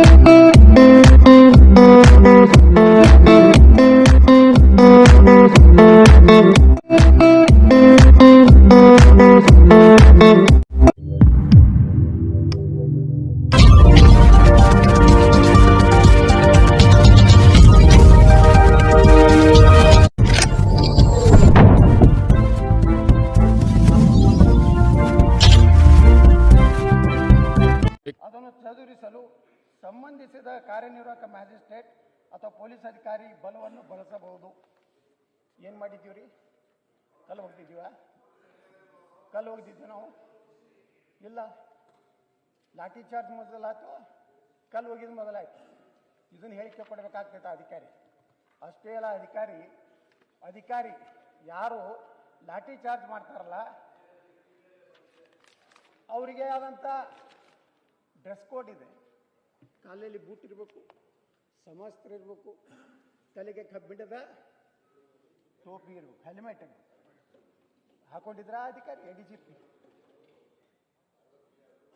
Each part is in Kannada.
ಅದನ್ನು ಸಂಬಂಧಿಸಿದ ಕಾರ್ಯನಿರ್ವಾಹಕ ಮ್ಯಾಜಿಸ್ಟ್ರೇಟ್ ಅಥವಾ ಪೊಲೀಸ್ ಅಧಿಕಾರಿ ಬಲವನ್ನು ಬಳಸಬಹುದು. ಏನು ಮಾಡಿದ್ದೀವಿ ರೀ ಕಲ್ಲು ಹೋಗ್ತಿದ್ದೀವ? ಕಲ್ಲು ಹೋಗ್ತಿದ್ವಿ ನಾವು. ಇಲ್ಲ. ಲಾಠಿ ಚಾರ್ಜ್ ಮೊದಲಾಯ್ತು. ಕಲ್ಲು ಹೋಗಿದ್ದು ಮೊದಲಾಯ್ತು. ಇದನ್ನು ಹೇಳಿಕೆ ಕೊಡಬೇಕಾಗ್ತೈತೆ ಅಧಿಕಾರಿ. ಅಷ್ಟೇ ಅಲ್ಲ ಅಧಿಕಾರಿ ಅಧಿಕಾರಿ ಯಾರು ಲಾಠಿ ಚಾರ್ಜ್ ಮಾಡ್ತಾರಲ್ಲ, ಅವರಿಗೆ ಆದಂಥ ಡ್ರೆಸ್ ಕೋಡ್ ಇದೆ. ಕಾಲಲ್ಲಿ ಬೂಟ್ ಇರಬೇಕು ಸಮಸ್ತ್ರ ಇರಬೇಕು ತಲೆಗೆ ಕಬ್ಬಿಣದ ಟೋಪಿ ಇರಬೇಕು ಹೆಲ್ಮೆಟ್ ಇರಬೇಕು. ಹಾಕೊಂಡಿದ್ರ ಅಧಿಕಾರಿ ಎ ಡಿ ಜಿ ಪಿ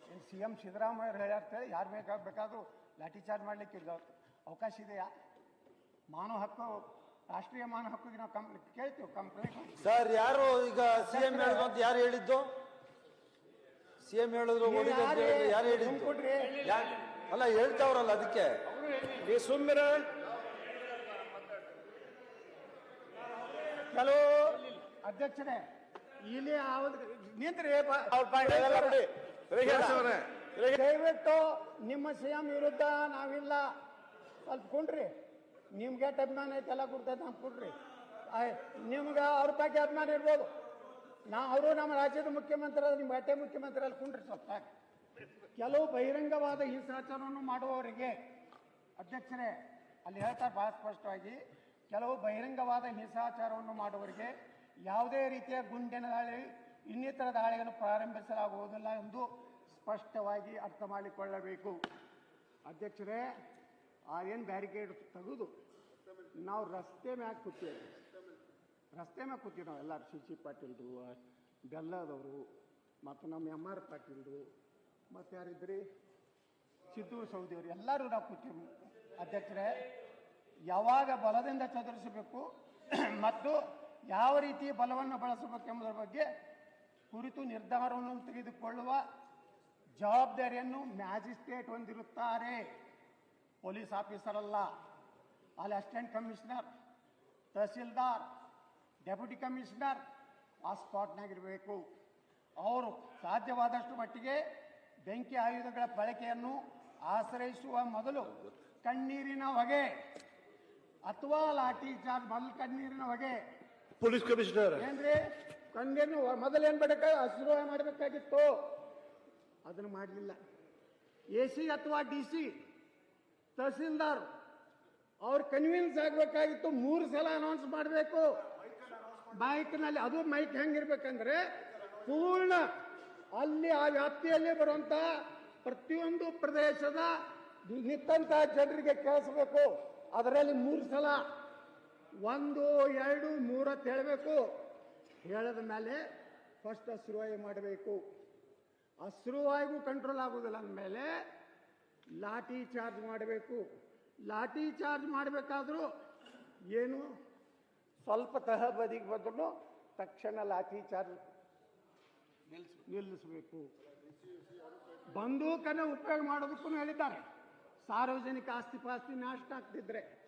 ಏನು ಸಿ ಎಂ ಸಿದ್ದರಾಮಯ್ಯ ಹೇಳ್ಯಾರ್ತೇಳಿ ಯಾರು ಬೇಕಾಗ ಬೇಕಾದರೂ ಲಾಠಿ ಚಾರ್ಜ್ ಮಾಡ್ಲಿಕ್ಕೆ ಇಲ್ಲ ಅವಕಾಶ ಇದೆಯಾ? ಮಾನವ ಹಕ್ಕು ರಾಷ್ಟ್ರೀಯ ಮಾನವ ಹಕ್ಕಿಗೆ ನಾವು ಕಂಪ್ ಕೇಳ್ತೀವಿ ಕಂಪ್ಲೇಂಟ್ ಸರ್ ಯಾರು ಈಗ ಸಿಎಂ ಹೇಳಿದ್ರು ಅಂತ ಯಾರು ಹೇಳಿದ್ದು? ಸಿ ಎಂ ಹೇಳಿದ್ರು ಯಾರು ಹೇಳಿದ್ರು ಅಲ್ಲ ಹೇಳ್ತಾವ್ರಲ್ಲ ಅದಕ್ಕೆ. ನೀ ಸುಮ್ಮಿರ. ಹಲೋ. ಅಧ್ಯಕ್ಷರೇ ಇಲ್ಲಿ ನಿಂತ್ರಿ ದಯವಿಟ್ಟು ನಿಮ್ಮ ಸಿಎಂ ವಿರುದ್ಧ ನಾವಿಲ್ಲ. ಸ್ವಲ್ಪ ಕುಂಡ್ರಿ. ನಿಮ್ಗೆ ಅಭಿಮಾನ ಐತೆಲ್ಲ ಕೊಡ್ತೈತೆ ನಮ್ಗೆ ಕೊಡ್ರಿ. ನಿಮ್ಗೆ ಅವ್ರ ಬಗ್ಗೆ ಅಭಿಮಾನ ಇರ್ಬೋದು. ನಾ ಅವರು ನಮ್ಮ ರಾಜ್ಯದ ಮುಖ್ಯಮಂತ್ರಿ ನಿಮ್ಮ ಅಟ್ಟೆ ಮುಖ್ಯಮಂತ್ರಿ ಅಲ್ಲಿ ಕುಂಡ್ರಿ ಸ್ವಲ್ಪ. ಕೆಲವು ಬಹಿರಂಗವಾದ ಹಿಂಸಾಚಾರವನ್ನು ಮಾಡುವವರಿಗೆ, ಅಧ್ಯಕ್ಷರೇ, ಅಲ್ಲಿ ಹೇಳ್ತಾರೆ ಬಹಳ ಸ್ಪಷ್ಟವಾಗಿ, ಕೆಲವು ಬಹಿರಂಗವಾದ ಹಿಂಸಾಚಾರವನ್ನು ಮಾಡುವವರಿಗೆ ಯಾವುದೇ ರೀತಿಯ ಗುಂಡಿನ ದಾಳಿ, ಇನ್ನಿತರ ದಾಳಿಗಳನ್ನು ಪ್ರಾರಂಭಿಸಲಾಗುವುದಿಲ್ಲ ಎಂದು ಸ್ಪಷ್ಟವಾಗಿ ಅರ್ಥ ಮಾಡಿಕೊಳ್ಳಬೇಕು. ಅಧ್ಯಕ್ಷರೇ, ಆ ಏನು ಬ್ಯಾರಿಕೇಡ್ ತೆಗೆದು ನಾವು ರಸ್ತೆ ಮ್ಯಾಗ ಕೂತೀವಿ ರಸ್ತೆ ಮ್ಯಾಗ ಕೂತೀವಿ ನಾವು ಎಲ್ಲರೂ, ಸಿ ಸಿ ಪಾಟೀಲ್ರು, ಬೆಲ್ಲದವರು, ಮತ್ತು ನಮ್ಮ ಎಂ ಆರ್ ಪಾಟೀಲ್ರು. ಮತ್ತು ಯಾರಿದ್ರಿ ಸಿದ್ದು ಸೌದಿಯವರು, ಎಲ್ಲರೂ ನಾವು ಕೂತೀವಿ. ಅಧ್ಯಕ್ಷರೇ, ಯಾವಾಗ ಬಲದಿಂದ ಚದುರಿಸಬೇಕು ಮತ್ತು ಯಾವ ರೀತಿ ಬಲವನ್ನು ಬಳಸಬೇಕೆಂಬುದರ ಬಗ್ಗೆ ಕುರಿತು ನಿರ್ಧಾರವನ್ನು ತೆಗೆದುಕೊಳ್ಳುವ ಜವಾಬ್ದಾರಿಯನ್ನು ಮ್ಯಾಜಿಸ್ಟ್ರೇಟ್ ಹೊಂದಿರುತ್ತಾರೆ. ಪೊಲೀಸ್ ಆಫೀಸರ್ ಅಲ್ಲ, ಅಲ್ಲಿ assistant commissioner, tahsildar, deputy commissioner ಆ ಸ್ಪಾಟ್ನಾಗಿರಬೇಕು. ಅವರು ಸಾಧ್ಯವಾದಷ್ಟು ಮಟ್ಟಿಗೆ ಬೆಂಕಿ ಆಯುಧಗಳ ಬಳಕೆಯನ್ನು ಆಶ್ರಯಿಸುವ ಮೊದಲು ಕಣ್ಣೀರಿನ ಹೊಗೆ ಅಥವಾ ಲಾಠಿ ಚಾರ್ಜ್ ಮೊದಲು ಕಣ್ಣೀರಿನ ಹೊಗೆ. Police commissioner. ಏನ್ರಿ? ಕಣ್ಣೀರಿನ ಹೊ- ಮೊದಲು ಏನ್ ಮಾಡಬೇಕು ಹಸಿರು ಮಾಡಬೇಕಾಗಿತ್ತು. ಅದನ್ನು ಮಾಡಲಿಲ್ಲ. ಎ ಸಿ ಅಥವಾ ಡಿ ಸಿ ತಹಸೀಲ್ದಾರ್ ಅವ್ರು ಕನ್ವಿನ್ಸ್ ಆಗಬೇಕಾಗಿತ್ತು. ಮೂರು ಸಲ ಅನೌನ್ಸ್ ಮಾಡಬೇಕು. ಮೈಕ್ನಲ್ಲಿ ಅದು ಮೈಕ್ ಹೆಂಗಿರ್ಬೇಕಂದ್ರೆ ಪೂರ್ಣ ಅಲ್ಲಿ ಆ ವ್ಯಾಪ್ತಿಯಲ್ಲಿ ಬರುವಂತ ಪ್ರತಿಯೊಂದು ಪ್ರದೇಶದ ನಿಂತ ಜನರಿಗೆ ಕೇಳಿಸ್ಬೇಕು. ಅದರಲ್ಲಿ ಮೂರು ಸಲ, ಒಂದು, ಎರಡು, ಮೂರು ಹೇಳಬೇಕು. ಹೇಳದ ಮೇಲೆ ಫಸ್ಟ್ ಅಶ್ರುವಾಯಿ ಮಾಡಬೇಕು. ಅಶ್ರುವಾಯಿಗೂ ಕಂಟ್ರೋಲ್ ಆಗುವುದಿಲ್ಲ ಅಂದಮೇಲೆ ಲಾಠಿ ಚಾರ್ಜ್ ಮಾಡಬೇಕು. ಲಾಠಿ ಚಾರ್ಜ್ ಮಾಡಬೇಕಾದ್ರೂ ಏನು ಸ್ವಲ್ಪ ತಹ ಬದಿಗೆ ಬಂದ್ರೂ ತಕ್ಷಣ ಲಾಠಿ ಚಾರ್ಜ್ ನಿಲ್ಲಿಸಬೇಕು. ಬಂದೂಕನ್ನು ಉಪಯೋಗ ಮಾಡೋದಕ್ಕೂ ಹೇಳಿದ್ದಾರೆ. ಸಾರ್ವಜನಿಕ ಆಸ್ತಿ ಪಾಸ್ತಿ ನಾಶ ಆಗ್ತಿದ್ರೆ